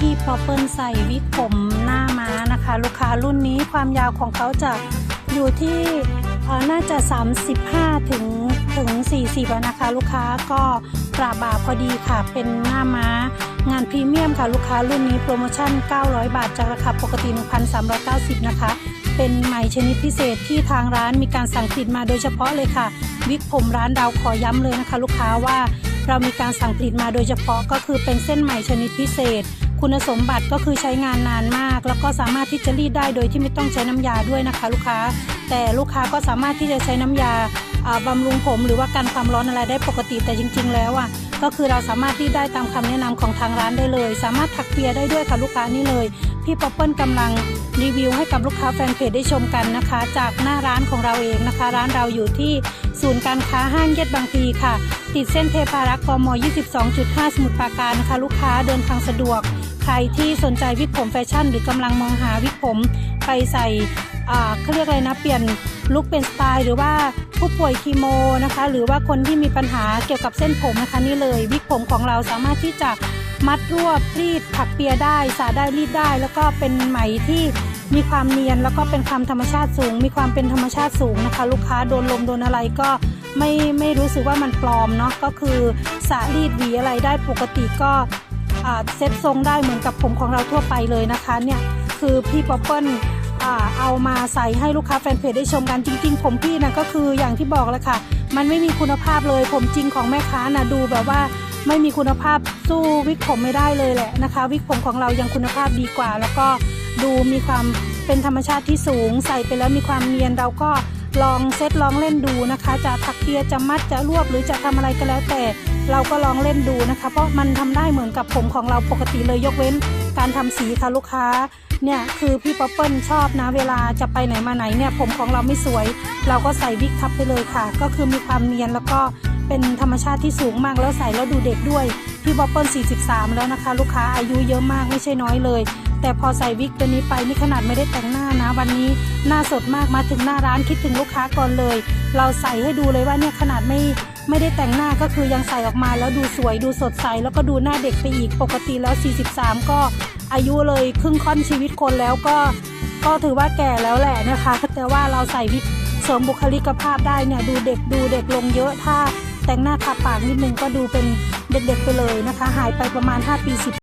พี่พอเปิลใส่วิกผมหน้าม้านะคะ ลูกค้ารุ่นนี้ความยาวของเขาจะอยู่ที่น่าจะ 35 ถึงถึง 40นะคะ ลูกค้าก็กระบาพอดีค่ะ เป็นหน้าม้างานพรีเมียมค่ะ ลูกค้ารุ่นนี้โปรโมชั่น 900 บาทจากราคาปกติ 1,390 นะคะ เป็นไหมชนิดพิเศษที่ทางร้านมีการสั่งผลิตมาโดยเฉพาะเลยค่ะ วิกผมร้านเราขอย้ำเลยนะคะ ลูกค้าว่าเรามีการสั่งผลิตมาโดยเฉพาะก็คือเป็นเส้นไหมชนิดพิเศษ คุณสมบัติก็คือใช้งานนานมาก แล้วก็สามารถที่จะรีดได้โดยที่ไม่ต้องใช้น้ำยาด้วยนะคะ ลูกค้า แต่ลูกค้าก็สามารถที่จะใช้น้ำยาอ่าบำรุงผมหรือว่ากันความร้อนอะไรได้ปกติแต่จริง ๆ แล้วอะก็คือเราสามารถรีดได้ตามคำแนะนำของทางร้านได้เลย สามารถถักเปียได้ด้วยค่ะลูกค้านี่เลยพี่ป๊อปเปิลกำลังรีวิวให้กับลูกค้าแฟนเพจได้ชมกันนะคะ จากหน้าร้านของเราเองนะคะ ร้านเราอยู่ที่ศูนย์การค้าห้างเย็ดบางพีค่ะ ติดเส้นเทพารักษ์กม 22.5 สมุทรปราการนะคะ ลูกค้าเดินทางสะดวก รที่สนใจวิกผมแฟชั่น หรือกำลังมองหาวิกผมไปใส่เขาเรียกอะไรนะเปลี่ยนลุคเป็นสไตล์ หรือว่าผู้ป่วยคีโมนะคะ หรือว่าคนที่มีปัญหาเกี่ยวกับเส้นผมนะคะนี่เลยวิกผมของเราสามารถที่จะมัดรวบรีดถักเปียได้ สาได้รีดได้ แล้วก็เป็นไหมที่มีความเนียนแล้วก็เป็นความธรรมชาติสูง มีความเป็นธรรมชาติสูงนะคะ ลูกค้าโดนลมโดนอะไรก็ไม่ไม่รู้สึกว่ามันปลอมเนาะก็คือสารีดหวีอะไรได้ปกติก็ เซ็ตทรงได้เหมือนกับผมของเราทั่วไปเลยนะคะเนี่ยคือพี่ป๊อปเปิลเอามาใส่ให้ลูกค้าแฟนเพจได้ชมกันจริง ๆ ผมพี่นะก็คืออย่างที่บอกเลยค่ะ มันไม่มีคุณภาพเลย ผมจริงของแม่ค้านะดูแบบว่าไม่มีคุณภาพสู้วิกผมไม่ได้เลยแหละนะคะ วิกผมของเรายังคุณภาพดีกว่า แล้วก็ดูมีความเป็นธรรมชาติที่สูง ใส่ไปแล้วมีความเนียนเราก็ ลองเซตลองเล่นดูนะคะ จะถักเปียจะมัดจะรวบหรือจะทำอะไรก็แล้วแต่ เราก็ลองเล่นดูนะคะ เพราะมันทำได้เหมือนกับผมของเราปกติเลยยกเว้น การทำสีค่ะลูกค้าเนี่ยคือพี่ป๊อปเปิลชอบนะเวลาจะไปไหนมาไหนเนี่ยผมของเราไม่สวย เราก็ใส่วิกทับไปเลยค่ะ ก็คือมีความเนียนแล้วก็เป็นธรรมชาติที่สูงมากแล้วใส่แล้วดูเด็กด้วย พี่ป๊อปเปิล43 แล้วนะคะ ลูกค้าอายุเยอะมากไม่ใช่น้อยเลย แต่พอใส่วิกตัวนี้ไปนี่ขนาดไม่ได้แต่งหน้านะ วันนี้หน้าสดมากมาถึงหน้าร้านคิดถึงลูกค้าก่อนเลย เราใส่ให้ดูเลยว่าเนี่ยขนาดไม่ไม่ได้แต่งหน้าก็คือยังใส่ออกมาแล้วดูสวยดูสดใส แล้วก็ดูหน้าเด็กไปอีกปกติแล้ว 43 ก็อายุเลยครึ่งค่อนชีวิตคนแล้วก็ก็ถือว่าแก่แล้วแหละนะคะ แต่ว่าเราใส่วิกเสริมบุคลิกภาพได้เนี่ยดูเด็กดูเด็กลงเยอะถ้าแต่งหน้าทาปากนิดนึงก็ดูเป็นเด็กๆไปเลยนะคะ หายไปประมาณ 5 ปี 10